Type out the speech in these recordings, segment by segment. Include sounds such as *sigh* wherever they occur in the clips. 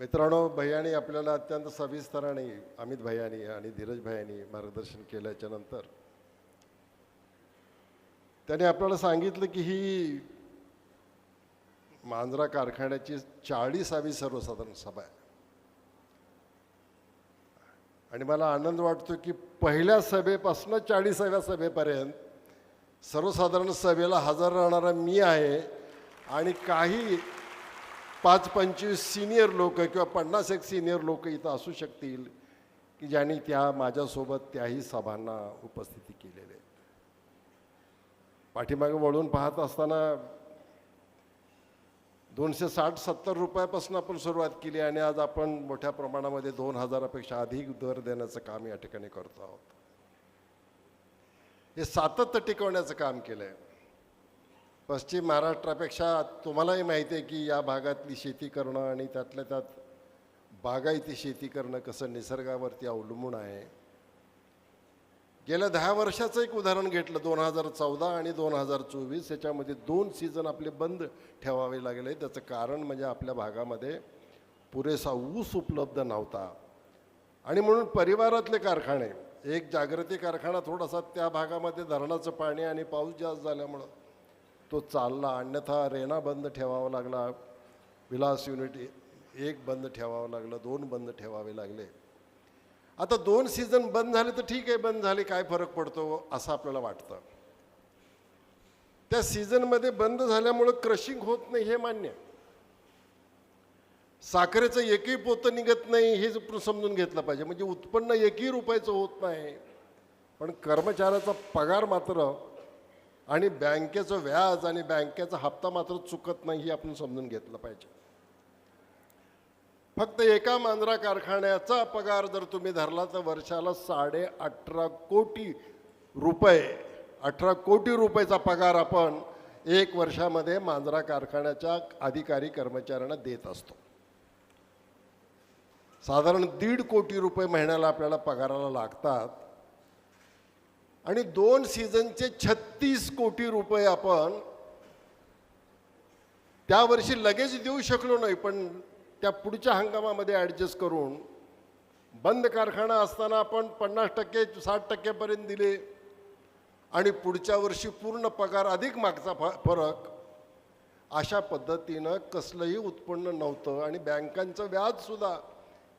मित्रांनो भैयानी आपल्याला अत्यंत सविस्तराने अमित भैयानी आणि धीरज भैयानी मार्गदर्शन केल्याच्यानंतर त्याने आपल्याला सांगितलं की ही मांजरा कारखान्याची चाळीसावी सर्वसाधारण सभा आहे. आणि मला आनंद वाटतो की पहिल्या सभेपासून चाळीसाव्या सभेपर्यंत सर्वसाधारण सभेला हजर राहणारा मी आहे आणि काही पाच पंचवीस सिनियर लोक किंवा पन्नास एक सिनियर लोक इथं असू शकतील की ज्यांनी त्या माझ्यासोबत त्याही सभांना उपस्थिती केलेली आहे. पाठीमागे वळून पाहत असताना दोनशे साठ सत्तर रुपयापासून आपण सुरुवात केली आणि आज आपण मोठ्या प्रमाणामध्ये दोन हजारापेक्षा अधिक दर देण्याचं काम या ठिकाणी करतो आहोत. हे सातत्य टिकवण्याचं काम केलं आहे पश्चिम महाराष्ट्रापेक्षा तुम्हालाही माहिती आहे की या भागातली शेती करणं आणि त्यातल्या त्यात बागायती शेती करणं कसं निसर्गावरती अवलंबून आहे. गेल्या दहा वर्षाचं एक उदाहरण घेतलं दोन हजार चौदा आणि दोन हजार चोवीस याच्यामध्ये दोन सीझन आपले बंद ठेवावे लागले. त्याचं कारण म्हणजे आपल्या भागामध्ये पुरेसा ऊस उपलब्ध नव्हता. आणि म्हणून परिवारातले कारखाने एक जागृती कारखाना थोडासा त्या भागामध्ये धरणाचं पाणी आणि पाऊस जास्त झाल्यामुळं तो चालला अन्यथा रेना बंद ठेवावा लागला विलास युनिट एक बंद ठेवावं लागलं दोन बंद ठेवावे लागले. आता दोन सीझन बंद झाले तर ठीक आहे बंद झाले काय फरक पडतो असं आपल्याला वाटतं. त्या सीझनमध्ये बंद झाल्यामुळं क्रशिंग होत नाही हे मान्य साखरेचं एकही पोतं निघत नाही हे समजून घेतलं पाहिजे. म्हणजे उत्पन्न एकही रुपयाचं होत नाही. पण कर्मचाऱ्याचा पगार मात्र आणि बँकेचं व्याज आणि बँकेचा हप्ता मात्र चुकत नाही हे आपण समजून घेतलं पाहिजे. फक्त एका मांजरा कारखान्याचा पगार जर तुम्ही धरला तर वर्षाला साडे अठरा कोटी रुपये अठरा कोटी रुपयाचा पगार आपण एक वर्षामध्ये मांजरा कारखान्याच्या अधिकारी कर्मचाऱ्यांना देत असतो. साधारण दीड कोटी रुपये महिन्याला आपल्याला पगाराला लागतात. आणि दोन सीझनचे छत्तीस कोटी रुपये आपण त्या वर्षी लगेच देऊ शकलो नाही पण त्या पुढच्या हंगामामध्ये ॲडजस्ट करून बंद कारखाना असताना आपण पन्नास टक्के साठ टक्क्यापर्यंत दिले आणि पुढच्या वर्षी पूर्ण पगार अधिक मागचा फ फरक अशा पद्धतीनं कसलंही उत्पन्न नव्हतं आणि बँकांचं व्याजसुद्धा.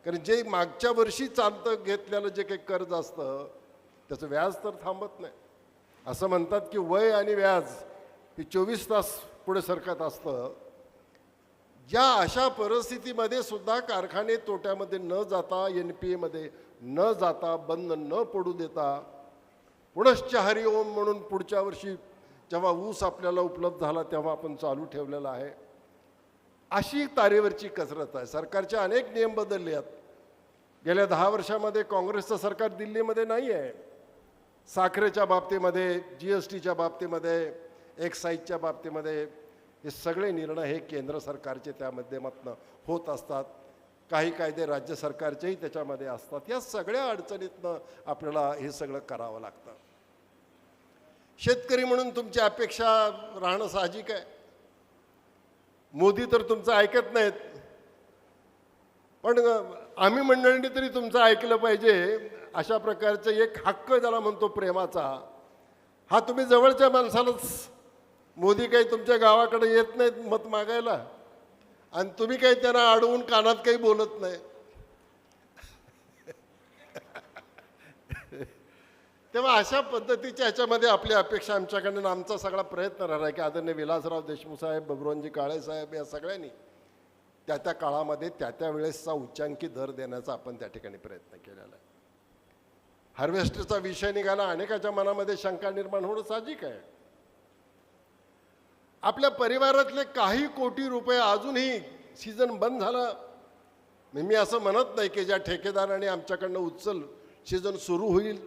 कारण जे मागच्या वर्षी चालतं घेतलेलं जे काही कर्ज असतं त्याचं व्याज तर थांबत नाही. असं म्हणतात की वय आणि व्याज हे चोवीस तास पुढे सरकत असतं. ज्या अशा परिस्थितीमध्ये सुद्धा कारखाने तोट्यामध्ये न जाता एन पी एमध्ये न जाता बंद न पडू देता पुनश्च हरिओम म्हणून पुढच्या वर्षी जेव्हा ऊस आपल्याला उपलब्ध झाला तेव्हा आपण चालू ठेवलेला आहे. अशी तारेवरची कसरत आहे. सरकारचे अनेक नियम बदलले आहेत गेल्या दहा वर्षामध्ये काँग्रेसचं सरकार दिल्लीमध्ये नाही आहे साखरेच्या बाबतीमध्ये जी एस टीच्या बाबतीमध्ये एक्साईजच्या बाबतीमध्ये हे सगळे निर्णय हे केंद्र सरकारचे त्या माध्यमातून होत असतात. काही कायदे राज्य सरकारचेही त्याच्यामध्ये असतात. या सगळ्या अडचणीतनं आपल्याला हे सगळं करावं लागतं. शेतकरी म्हणून तुमची अपेक्षा राहणं साहजिक आहे. मोदी तर तुमचं ऐकत नाहीत. पण आम्ही मंडळींनी तरी तुमचं ऐकलं पाहिजे. अशा प्रकारचं एक हक्क ज्याला म्हणतो प्रेमाचा हा तुम्ही जवळच्या माणसालाच मोदी काही तुमच्या गावाकडे येत नाहीत मत मागायला आणि तुम्ही काही त्यांना अडवून कानात काही बोलत नाही. *laughs* तेव्हा अशा पद्धतीच्या ह्याच्यामध्ये आपली अपेक्षा आमच्याकडनं आमचा सगळा प्रयत्न राहणार आहे की आदरणीय विलासराव देशमुख साहेब बबरोनजी काळे साहेब या सगळ्यांनी त्या त्या काळामध्ये त्या त्या वेळेसचा उच्चांकी दर देण्याचा आपण त्या ठिकाणी प्रयत्न केलेला आहे. हार्वेस्टरचा विषय निघाला अनेकाच्या मनामध्ये शंका निर्माण होणं साहजिक आहे. आपल्या परिवारातले काही कोटी रुपये अजूनही सीझन बंद झाला. मी असं म्हणत नाही की ज्या ठेकेदाराने आमच्याकडनं उचल सीझन सुरू होईल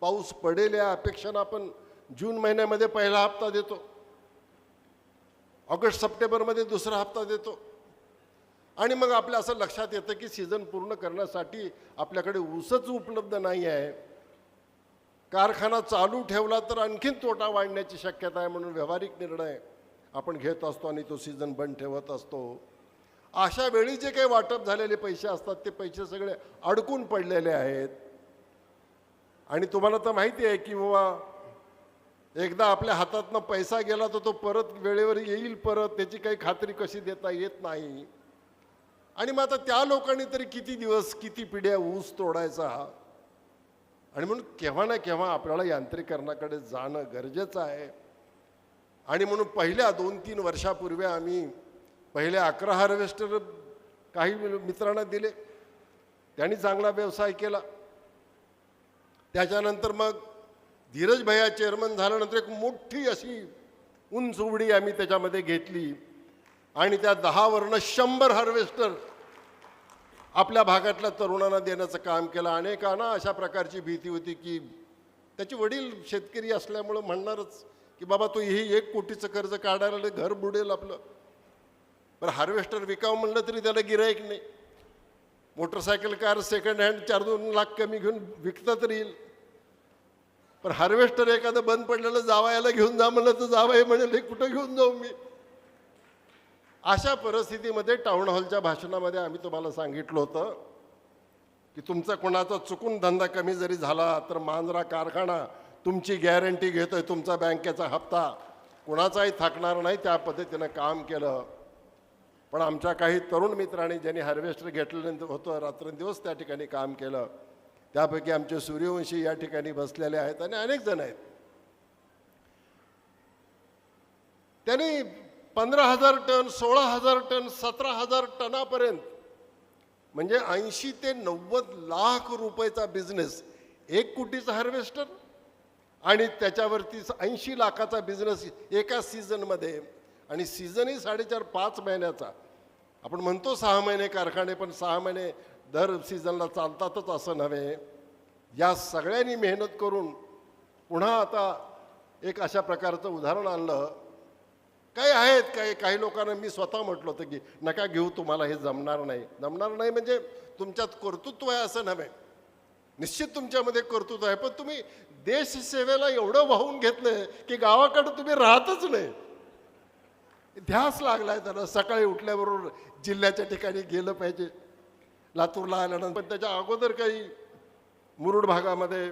पाऊस पडेल या अपेक्षानं आपण जून महिन्यामध्ये पहिला हप्ता देतो. ऑगस्ट सप्टेंबरमध्ये दुसरा हप्ता देतो. आणि मग आपल्या असं लक्षात येतं की सीझन पूर्ण करण्यासाठी आपल्याकडे ऊसच उपलब्ध नाही आहे. कारखाना चालू ठेवला तर आणखीन तोटा वाढण्याची शक्यता आहे म्हणून व्यावहारिक निर्णय आपण घेत असतो आणि तो सीझन बंद ठेवत असतो. अशा वेळी जे काही वाटप झालेले पैसे असतात ते पैसे सगळे अडकून पडलेले आहेत. आणि तुम्हाला तर माहिती आहे की बाबा एकदा आपल्या हातातनं पैसा गेला तर तो परत वेळेवर येईल परत त्याची काही खात्री कशी देता येत नाही. आणि मग आता त्या लोकांनी तरी किती दिवस किती पिढ्या ऊस तोडायचा? आणि म्हणून केव्हा ना केव्हा आपल्याला यांत्रिकरणाकडे जाणं गरजेचं आहे. आणि म्हणून पहिल्या दोन तीन वर्षापूर्वी आम्ही पहिले अकरा हार्वेस्टर काही मित्रांना दिले. त्यांनी चांगला व्यवसाय केला. त्याच्यानंतर मग धीरज भैया चेअरमन झाल्यानंतर एक मोठी अशी उंच उडी आम्ही त्याच्यामध्ये घेतली. आणि त्या दहावरनं शंभर हार्वेस्टर आपल्या भागातल्या तरुणांना देण्याचं काम केलं. अनेकांना अशा प्रकारची भीती होती की त्याचे वडील शेतकरी असल्यामुळं म्हणणारच की बाबा तो हे एक कोटीचं कर्ज काढायला घर बुडेल आपलं. पण हार्वेस्टर विकावं म्हणलं तरी त्याला गिरायक नाही. मोटरसायकल कार सेकंड हँड चार दोन लाख कमी घेऊन विकता तर येईल पण हार्वेस्टर एखादं बंद पडलेलं जावायला घेऊन जा म्हणलं तर जावं म्हणेल हे कुठं घेऊन जाऊ मी? अशा परिस्थितीमध्ये टाऊन हॉलच्या भाषणामध्ये आम्ही तुम्हाला सांगितलं होतं की तुमचा कोणाचा चुकून धंदा कमी जरी झाला तर मांजरा कारखाना तुमची गॅरंटी घेतोय तुमचा बँकेचा हप्ता. कुणाचाही थकणार नाही त्या पद्धतीनं काम केलं. पण आमच्या काही तरुण मित्रांनी ज्यांनी हार्वेस्टर घेतलेलं होतं रात्रंदिवस त्या ठिकाणी काम केलं. त्यापैकी आमचे सूर्यवंशी या ठिकाणी बसलेले आहेत आणि अनेक जण आहेत. त्यांनी पंधरा हजार टन सोळा हजार टन सतरा हजार टनापर्यंत. म्हणजे ऐंशी ते नव्वद लाख रुपयाचा बिझनेस एक कोटीचा हार्वेस्टर आणि त्याच्यावरती ऐंशी लाखाचा बिझनेस एका सीझनमध्ये आणि सीझनही साडेचार पाच महिन्याचा. आपण म्हणतो सहा महिने कारखाने पण सहा महिने दर सीझनला चालतातच असं नव्हे. या सगळ्यांनी मेहनत करून पुन्हा आता एक अशा प्रकारचं उदाहरण आणलं. काही आहेत काही काही लोकांना मी स्वतः म्हटलं होतं की नका घेऊ तुम्हाला हे जमणार नाही. जमणार नाही म्हणजे तुमच्यात कर्तृत्व आहे असं नव्हे. निश्चित तुमच्यामध्ये कर्तृत्व आहे पण तुम्ही देशसेवेला एवढं वाहून घेतलं की गावाकडं तुम्ही राहतच नाही. ध्यास लागलाय त्याला. सकाळी उठल्याबरोबर जिल्ह्याच्या ठिकाणी गेलं पाहिजे. लातूरला आल्यानंतर पण त्याच्या अगोदर काही मुरुड भागामध्ये.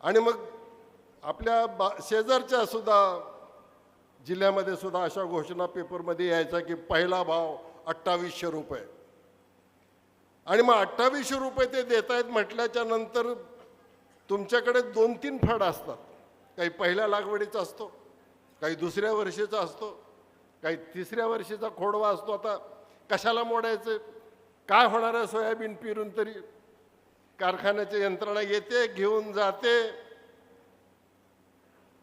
आणि मग आपल्या बा शेजारच्या सुद्धा जिल्ह्यामध्ये सुद्धा अशा घोषणा पेपरमध्ये यायचा की पहिला भाव अठ्ठावीसशे रुपये. आणि मग अठ्ठावीसशे रुपये ते देत आहेत म्हटल्याच्या नंतर तुमच्याकडे दोन तीन फड असतात. काही पहिल्या लागवडीचा असतो काही दुसऱ्या वर्षीचा असतो काही तिसऱ्या वर्षीचा खोडवा असतो. आता कशाला मोडायचं? काय होणार आहे सोयाबीन पिरून तरी? कारखान्याची यंत्रणा येते घेऊन जाते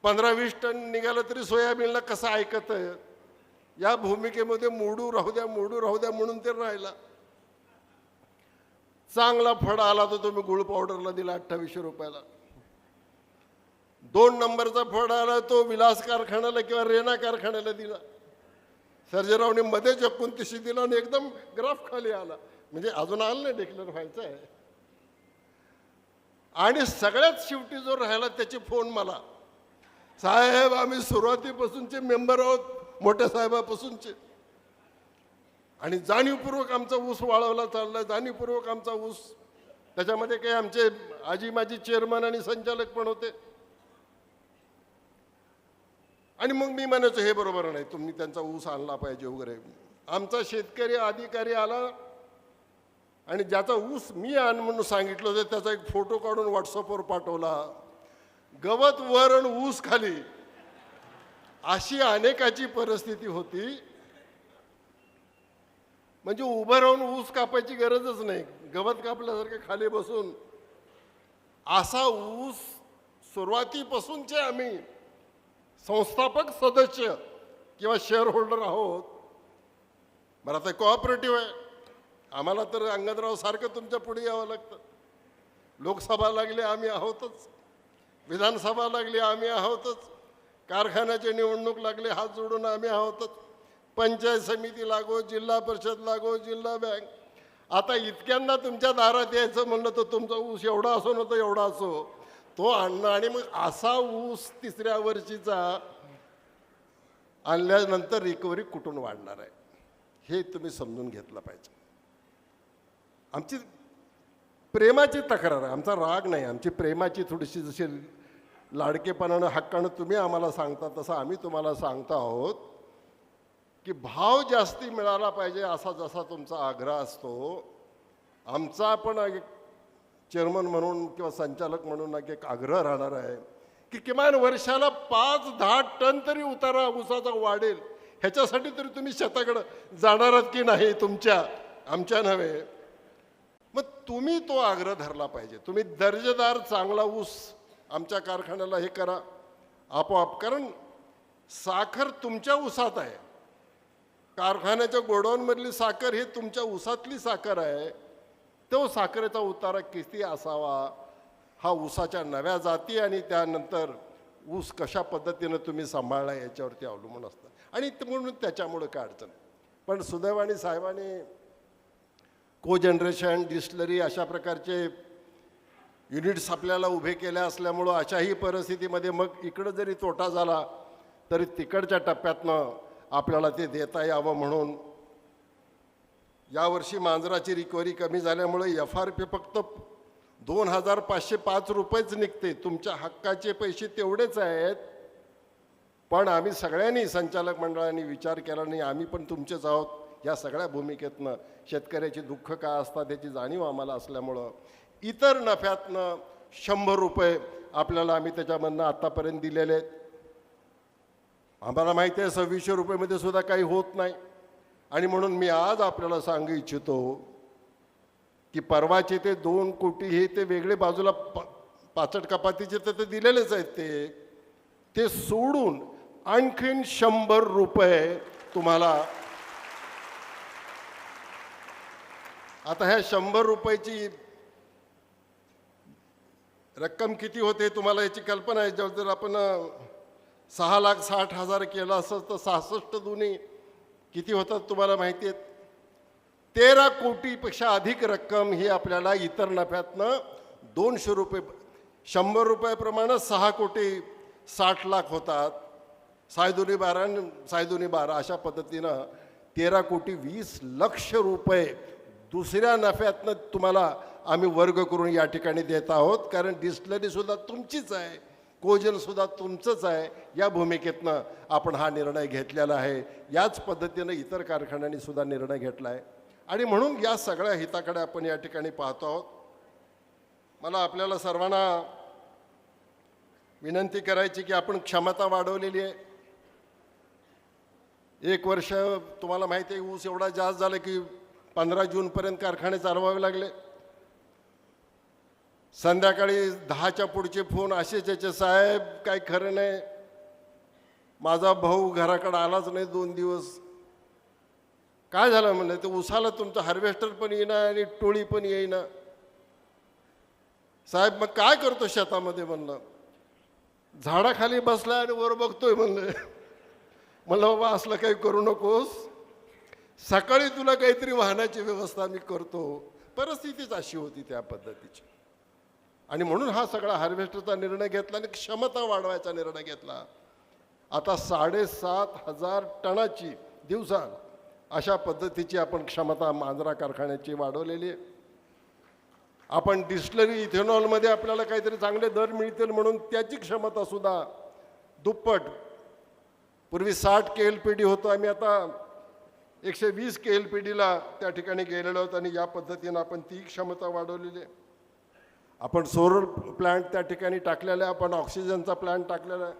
पंधरा वीस टन निघालं तरी सोयाबीनला कसं ऐकत आहे? या भूमिकेमध्ये मोडू राहू द्या मोडू राहू द्या म्हणून ते राहिला. चांगला फळ आला तर तुम्ही गुळ पावडरला दिला अठ्ठावीसशे रुपयाला. दोन नंबरचा फळ आला तो विलास कारखान्याला किंवा रेना कारखान्याला दिला. सर्जेरावने मध्ये एकोणतीसशे दिला आणि एकदम ग्राफ खाली आला. म्हणजे अजून आलं नाही डिक्लेअर व्हायचं आहे. आणि सगळ्यात शेवटी जो राहिला त्याचे फोन मला. साहेब आम्ही सुरुवातीपासूनचे मेंबर आहोत मोठ्या साहेबापासूनचे. आणि जाणीवपूर्वक आमचा ऊस वाळवला चाललाय जाणीवपूर्वक आमचा ऊस. त्याच्यामध्ये काही आमचे आजी माजी चेअरमन आणि संचालक पण होते. आणि मग मी म्हणायचो हे बरोबर नाही तुम्ही त्यांचा ऊस आणला पाहिजे वगैरे. आमचा शेतकरी अधिकारी आला. आणि ज्याचा ऊस मी आण म्हणून सांगितलं होतं त्याचा एक फोटो काढून व्हॉट्सअपवर पाठवला. गवत वर आणि ऊस खाली. अशी अनेकाची परिस्थिती होती. म्हणजे उभं राहून ऊस कापायची गरजच नाही. गवत कापल्यासारखं खाली बसून. असा ऊस सुरुवातीपासूनचे आम्ही संस्थापक सदस्य किंवा शेअर होल्डर आहोत. बरं आता कोऑपरेटिव्ह आहे. आम्हाला तर अंगदराव सारखं तुमच्यापुढे यावं लागतं. लोकसभा लागली आम्ही आहोतच. विधानसभा लागली आम्ही आहोतच. कारखान्याची निवडणूक लागली हात जोडून आम्ही आहोतच. पंचायत समिती लागो जिल्हा परिषद लागो जिल्हा बँक. आता इतक्यांना तुमच्या दारात यायचं म्हणलं तर तुमचा ऊस एवढा असो नव्हतं एवढा असो. तो आणणं आणि मग असा ऊस तिसऱ्या वर्षीचा आणल्यानंतर रिकव्हरी कुठून वाढणार आहे? हे तुम्ही समजून घेतलं पाहिजे. आमची प्रेमाची तक्रार आहे. आमचा राग नाही. आमची प्रेमाची थोडीशी जशी लाडकेपणानं हक्कानं तुम्ही आम्हाला सांगता तसं आम्ही तुम्हाला सांगतो आहोत की भाव जास्ती मिळाला पाहिजे असा जसा तुमचा आग्रह असतो. आमचा पण एक चेअरमन म्हणून किंवा संचालक म्हणून एक आग्रह राहणार आहे की किमान वर्षाला पाच दहा टन तरी उतारा ऊसाचा वाढेल. ह्याच्यासाठी तरी तुम्ही शेताकडं जाणार आहात की नाही तुमच्या आमच्या नव्हे. मग तुम्ही तो आग्रह धरला पाहिजे. तुम्ही दर्जेदार चांगला ऊस आमच्या कारखान्याला हे करा. आपोआप कारण साखर तुमच्या ऊसात आहे. कारखान्याच्या गोडाऊनमधली साखर ही तुमच्या ऊसातली साखर आहे. तो साखरेचा उतारा किती असावा? हा उसाच्या नव्या जाती आणि त्यानंतर ऊस कशा पद्धतीनं तुम्ही सांभाळला याच्यावरती अवलंबून असतं. आणि म्हणून त्याच्यामुळं काय अडचण पण सुदैवाने साहेबांनी को जनरेशन डिस्लरी अशा प्रकारचे युनिट्स आपल्याला उभे केले असल्यामुळं अशाही परिस्थितीमध्ये मग इकडं जरी तोटा झाला तरी तिकडच्या टप्प्यातनं आपल्याला ते देता यावं म्हणून यावर्षी मांजराची रिकव्हरी कमी झाल्यामुळे एफ आर पी फक्त दोन हजार पाचशे पाच रुपयेच निघते. तुमच्या हक्काचे पैसे तेवढेच आहेत. पण आम्ही सगळ्यांनी संचालक मंडळाने विचार केला नाही आम्ही पण तुमचेच आहोत. या सगळ्या भूमिकेतनं शेतकऱ्याची दुःख काय असतात त्याची जाणीव आम्हाला असल्यामुळं इतर नफ्यातनं शंभर रुपये आपल्याला आम्ही त्याच्यामधनं आत्तापर्यंत दिलेले आहेत. आम्हाला माहिती आहे सव्वीसशे रुपयेमध्ये सुद्धा काही होत नाही. आणि म्हणून मी आज आपल्याला सांगू इच्छितो की परवाचे ते दोन कोटी हे ते वेगळे बाजूला प पाचट कपातीचे तर ते दिलेलेच आहेत ते. ते सोडून आणखीन शंभर रुपये तुम्हाला आता ह्या शंभर रुपयाची रक्कम किती होते तुम्हाला याची कल्पना आहे? जर जर आपण सहा लाख साठ हजार केलं असं तर सहासष्ट दोन्ही किती होतात तुम्हाला माहिती आहेत? तेरा कोटीपेक्षा अधिक रक्कम ही आपल्याला इतर नफ्यातनं दोनशे रुपये शंभर रुपयाप्रमाणे सहा कोटी साठ लाख होतात. सायदोनी बारा आणि सायदोनी बारा अशा पद्धतीनं तेरा कोटी वीस लक्ष रुपये दुसऱ्या नफ्यातनं तुम्हाला आम्ही वर्ग करून या ठिकाणी देत आहोत कारण डिस्टलरीसुद्धा तुमचीच आहे कोजनसुद्धा तुमचंच आहे या भूमिकेतनं आपण हा निर्णय घेतलेला आहे. याच पद्धतीनं इतर कारखान्यांनी सुद्धा निर्णय घेतला आहे. आणि म्हणून या सगळ्या हिताकडे आपण या ठिकाणी पाहतो आहोत. मला आपल्याला सर्वांना विनंती करायची की आपण क्षमता वाढवलेली आहे. एक वर्ष तुम्हाला माहिती आहे ऊस एवढा जास्त झाला की पंधरा जूनपर्यंत कारखाने चालवावे लागले. संध्याकाळी दहाच्या पुढचे फोन असे त्याचे साहेब काय खरं नाही. माझा भाऊ घराकडे आलाच नाही दोन दिवस. काय झालं म्हणलं ते उसाला तुमचं हार्वेस्टर पण येईना आणि टोळी पण येईना. साहेब मग काय करतो शेतामध्ये? म्हणलं. झाडाखाली बसला आणि वर बघतोय म्हणलं. म्हणलं बाबा असलं काही करू नकोस. सकाळी तुला काहीतरी वाहनाची व्यवस्था मी करतो. परिस्थितीच अशी होती त्या पद्धतीची. आणि म्हणून हा सगळा हार्वेस्टरचा निर्णय घेतला आणि क्षमता वाढवायचा निर्णय घेतला. आता साडेसात हजार टनाची दिवसा अशा पद्धतीची आपण क्षमता मांजरा कारखान्याची वाढवलेली आहे. आपण डिस्टलरी इथेनॉलमध्ये आपल्याला काहीतरी चांगले दर मिळतील म्हणून त्याची क्षमता सुद्धा दुप्पट. पूर्वी साठ के एल पी डी होतो आम्ही आता एकशे वीस के एल पी डीला त्या ठिकाणी गेलेलो आहोत आणि या पद्धतीनं आपण ती क्षमता वाढवलेली आहे. आपण सोलर प्लांट त्या ठिकाणी टाकलेला आहे आपण ऑक्सिजनचा प्लांट टाकलेला आहे.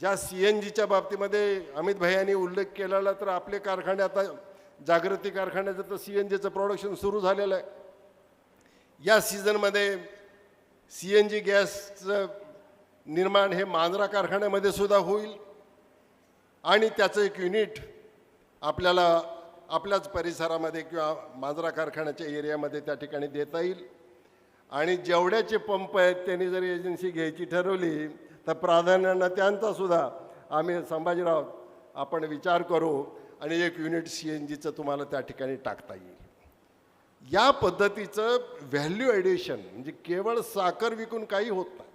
ज्या सी एन जीच्या बाबतीमध्ये अमित भैयांनी उल्लेख केलेला तर आपले कारखाने आता जागृती कारखान्याचं तर सी एन जीचं प्रोडक्शन सुरू झालेलं आहे. या सीझनमध्ये सी एन जी गॅसचं निर्माण हे मांजरा कारखान्यामध्ये सुद्धा होईल. आणि त्याचं एक युनिट आपल्याला आपल्याच परिसरामध्ये किंवा मांजरा कारखान्याच्या एरियामध्ये त्या ठिकाणी देता येईल. आणि जेवढ्याचे पंप आहेत त्यांनी जर एजन्सी घ्यायची ठरवली तर प्राधान्यानं त्यांचा सुद्धा आम्ही संभाजीराव आपण विचार करू आणि एक युनिट सी एन जीचं तुम्हाला त्या ठिकाणी टाकता येईल. या पद्धतीचं व्हॅल्यू ॲडिशन म्हणजे केवळ साखर विकून काही होत नाही.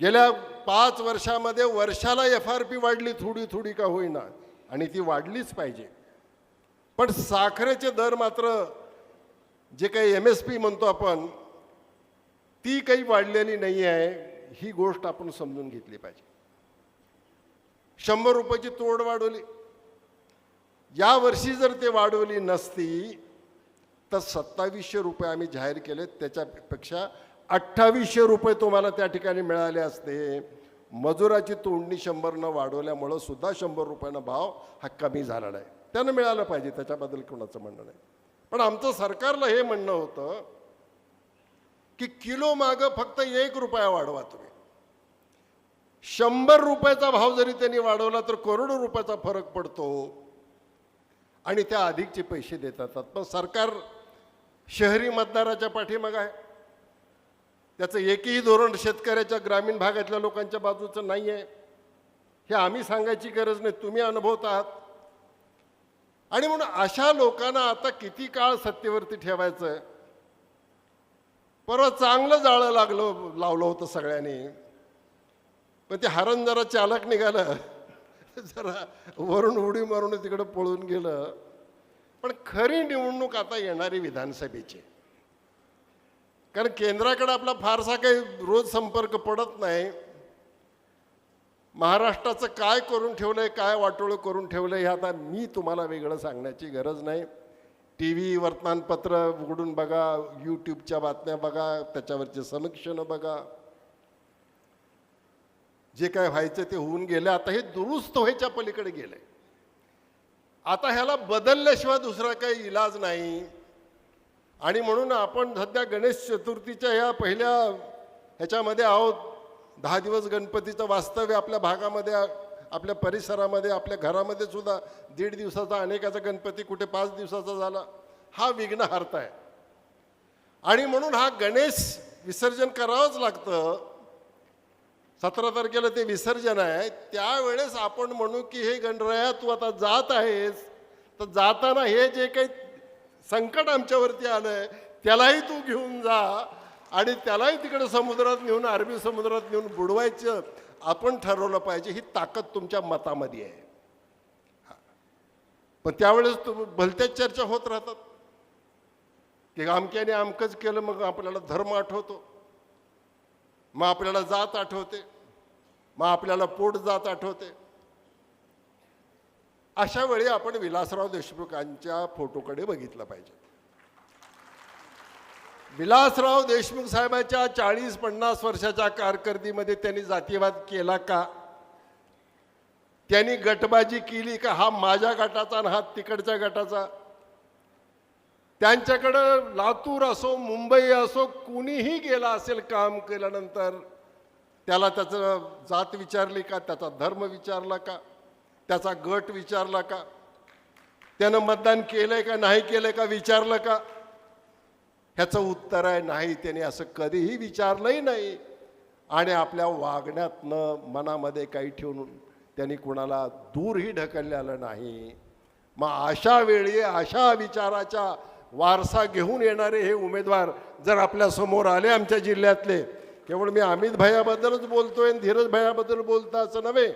गेल्या पाच वर्षामध्ये वर्षाला एफ आर पी वाढली थोडी थोडी का होईना आणि ती वाढलीच पाहिजे. पण साखरेचे दर मात्र जे काही एम एस पी म्हणतो आपण ती काही वाढलेली नाही आहे ही गोष्ट आपण समजून घेतली पाहिजे. शंभर रुपयाची तोड वाढवली. या वर्षी जर ते वाढवली नसती तर सत्तावीसशे रुपये आम्ही जाहीर केले. त्याच्यापेक्षा अठ्ठावीसशे रुपये तुम्हाला त्या ठिकाणी मिळाले असते. मजुराची तोडणी शंभरनं वाढवल्यामुळं सुद्धा शंभर रुपयानं भाव हा कमी झाला नाही. त्यानं मिळालं पाहिजे त्याच्याबद्दल कोणाचं म्हणणं नाही. पण आमचं सरकारला हे म्हणणं होतं की किलो मागं फक्त एक रुपया वाढवा तुम्ही. शंभर रुपयाचा भाव जरी त्यांनी वाढवला तर करोडो रुपयाचा फरक पडतो. आणि त्या अधिकचे पैसे देतात. पण सरकार शहरी मतदाराच्या पाठीमागं आहे. त्याचं एकही धोरण शेतकऱ्याच्या ग्रामीण भागातल्या लोकांच्या बाजूचं नाही आहे हे आम्ही सांगायची गरज नाही. तुम्ही अनुभवत आहात. आणि म्हणून अशा लोकांना आता किती काळ सत्तेवरती ठेवायचं परवा चांगलं जाळं लागलं लावलं होतं सगळ्यांनी. पण ते हरण जरा चालक निघालं. जरा वरून उडी मारून तिकडं पळून गेलं. पण खरी निवडणूक आता येणारी विधानसभेची. कारण केंद्राकडे आपला फारसा काही रोज संपर्क पडत नाही. महाराष्ट्राचं काय करून ठेवलंय काय वाटोळं करून ठेवलंय हे आता मी तुम्हाला वेगळं सांगण्याची गरज नाही. टी व्ही वर्तमानपत्र उघडून बघा यूट्यूबच्या बातम्या बघा त्याच्यावरचे समीक्षणं बघा. जे काय व्हायचं ते होऊन गेलं आता हे दुरुस्त व्हायच्या पलीकडे गेलंय. आता ह्याला बदलल्याशिवाय दुसरा काही इलाज नाही. आणि म्हणून आपण सध्या गणेश चतुर्थीच्या ह्या पहिल्या ह्याच्यामध्ये आहोत दहा दिवस गणपतीचं वास्तव्य आपल्या भागामध्ये आपल्या परिसरामध्ये आपल्या घरामध्ये सुद्धा दीड दिवसाचा अनेकाचा गणपती कुठे पाच दिवसाचा झाला हा विघ्नहार्थ आहे. आणि म्हणून हा गणेश विसर्जन करावंच लागतं. सतरा तारखेला ते विसर्जन आहे त्यावेळेस आपण म्हणू की हे गणराया तू आता जात आहेस तर जाताना हे जे काही संकट आमच्यावरती आलं आहे त्यालाही तू घेऊन जा. आणि त्यालाही तिकडे समुद्रात नेऊन अरबी समुद्रात नेऊन बुडवायचं आपण ठरवलं पाहिजे ही ताकद तुमच्या मतामध्ये आहे. पण त्यावेळेस तुम भलत्याच चर्चा होत राहतात. की अमक्याने अमकंच केलं मग आपल्याला धर्म आठवतो. मग आपल्याला जात आठवते. मग आपल्याला पोट जात आठवते. अशा वेळी आपण विलासराव देशमुखांच्या फोटोकडे बघितलं पाहिजे. विलासराव देशमुख साहेबांच्या चाळीस पन्नास वर्षाच्या कारकिर्दीमध्ये त्यांनी जातीवाद केला का? त्यांनी गटबाजी केली का? हा माझ्या गटाचा आणि हा तिकडच्या गटाचा. त्यांच्याकडं लातूर असो मुंबई असो कुणीही गेला असेल काम केल्यानंतर त्याला त्याचं जात विचारली का? त्याचा धर्म विचारला का? त्याचा गट विचारला का? त्यानं मतदान केलंय का? नाही केलंय का? विचारलं का? ह्याचं उत्तर आहे नाही त्याने असं कधीही विचारलंही नाही. आणि आपल्या वागण्यातनं मनामध्ये काही ठेवून त्यांनी कुणाला दूरही ढकललेलं नाही. मग अशा वेळी अशा विचाराच्या वारसा घेऊन येणारे हे उमेदवार जर आपल्यासमोर आले आमच्या जिल्ह्यातले केवळ मी अमित भैयाबद्दलच बोलतोय आणि धीरज भैयाबद्दल बोलता असं नव्हे.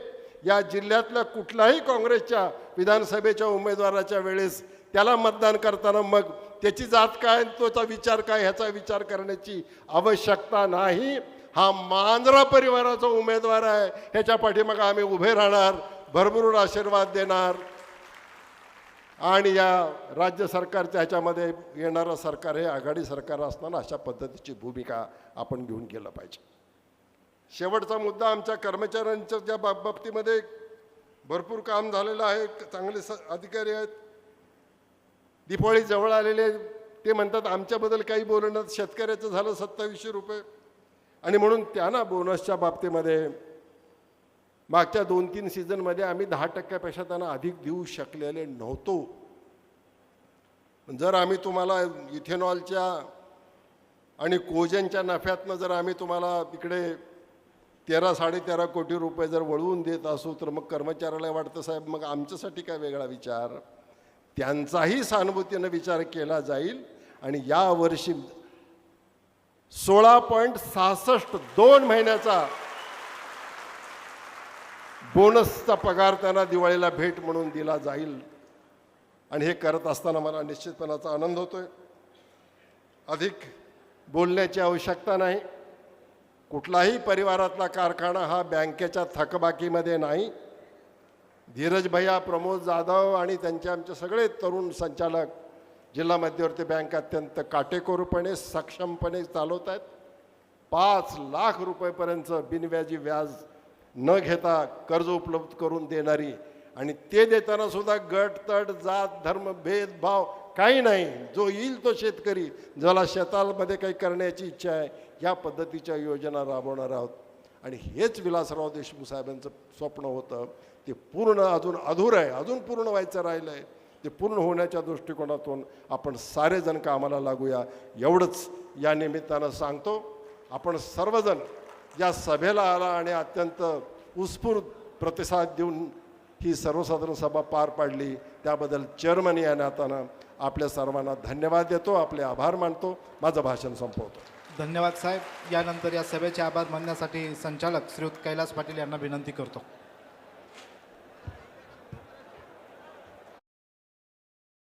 या जिल्ह्यातल्या कुठल्याही काँग्रेसच्या विधानसभेच्या उमेदवाराच्या वेळेस त्याला मतदान करताना मग त्याची जात काय तोचा विचार काय ह्याचा विचार करण्याची आवश्यकता नाही. हा मांजरा परिवाराचा उमेदवार आहे. ह्याच्या पाठीमागं आम्ही उभे राहणार भरभरून आशीर्वाद देणार. आणि या राज्य सरकारच्या ह्याच्यामध्ये येणारं सरकार हे आघाडी सरकार असताना अशा पद्धतीची भूमिका आपण घेऊन गेलं पाहिजे. शेवटचा मुद्दा आमच्या कर्मचाऱ्यांच्या ज्या बाबतीमध्ये भरपूर काम झालेलं आहे चांगले स अधिकारी आहेत. दिपावळी जवळ आलेले ते म्हणतात आमच्याबद्दल काही बोलणं शेतकऱ्याचं झालं सत्तावीसशे रुपये. आणि म्हणून त्यांना बोनसच्या बाबतीमध्ये मागच्या दोन तीन सीझनमध्ये आम्ही दहा टक्क्यापेक्षा त्यांना अधिक देऊ शकलेले नव्हतो. जर आम्ही तुम्हाला इथेनॉलच्या आणि कोजनच्या नफ्यातनं जर आम्ही तुम्हाला इकडे तेरा साडेतेरा कोटी रुपये जर वळवून देत असू तर मग कर्मचाऱ्याला वाटतं साहेब मग आमच्यासाठी काय वेगळा विचार? त्यांचाही सहानुभूतीनं विचार केला जाईल आणि यावर्षी सोळा पॉईंट सहासष्ट दोन महिन्याचा बोनसचा पगार त्यांना दिवाळीला भेट म्हणून दिला जाईल. आणि हे करत असताना मला निश्चितपणाचा आनंद होतोय. अधिक बोलण्याची आवश्यकता नाही. कुठलाही परिवारातला कारखाना हा बँकेच्या थकबाकीमध्ये नाही. धीरज भैया प्रमोद जाधव आणि त्यांचे आमचे सगळे तरुण संचालक जिल्हा मध्यवर्ती बँक अत्यंत काटेकोरपणे सक्षमपणे चालवत आहेत. पाच लाख रुपयेपर्यंत बिनव्याजी व्याज न घेता कर्ज उपलब्ध करून देणारी आणि ते देताना सुद्धा गट तट जात धर्म भेदभाव काही नाही. जो येईल तो शेतकरी. ज्याला शेतामध्ये काही करण्याची इच्छा आहे या पद्धतीच्या योजना राबवणार आहोत. आणि हेच विलासराव देशमुख साहेबांचं स्वप्न होतं. ते पूर्ण अजून अधूर आहे अजून पूर्ण व्हायचं राहिलं आहे ते पूर्ण होण्याच्या दृष्टिकोनातून आपण सारेजण कामाला लागूया. एवढंच या निमित्तानं सांगतो. आपण सर्वजण या सभेला आला आणि अत्यंत उत्स्फूर्त प्रतिसाद देऊन ही सर्वसाधारण सभा पार पाडली. त्याबद्दल चेअरमन या नात्यानं आपल्या सर्वांना धन्यवाद देतो आपले आभार मानतो. माझं भाषण संपवतो. धन्यवाद साहेब. यानंतर या सभेचे आभार मानण्यासाठी संचालक श्रीयुत कैलास पाटील यांना विनंती करतो.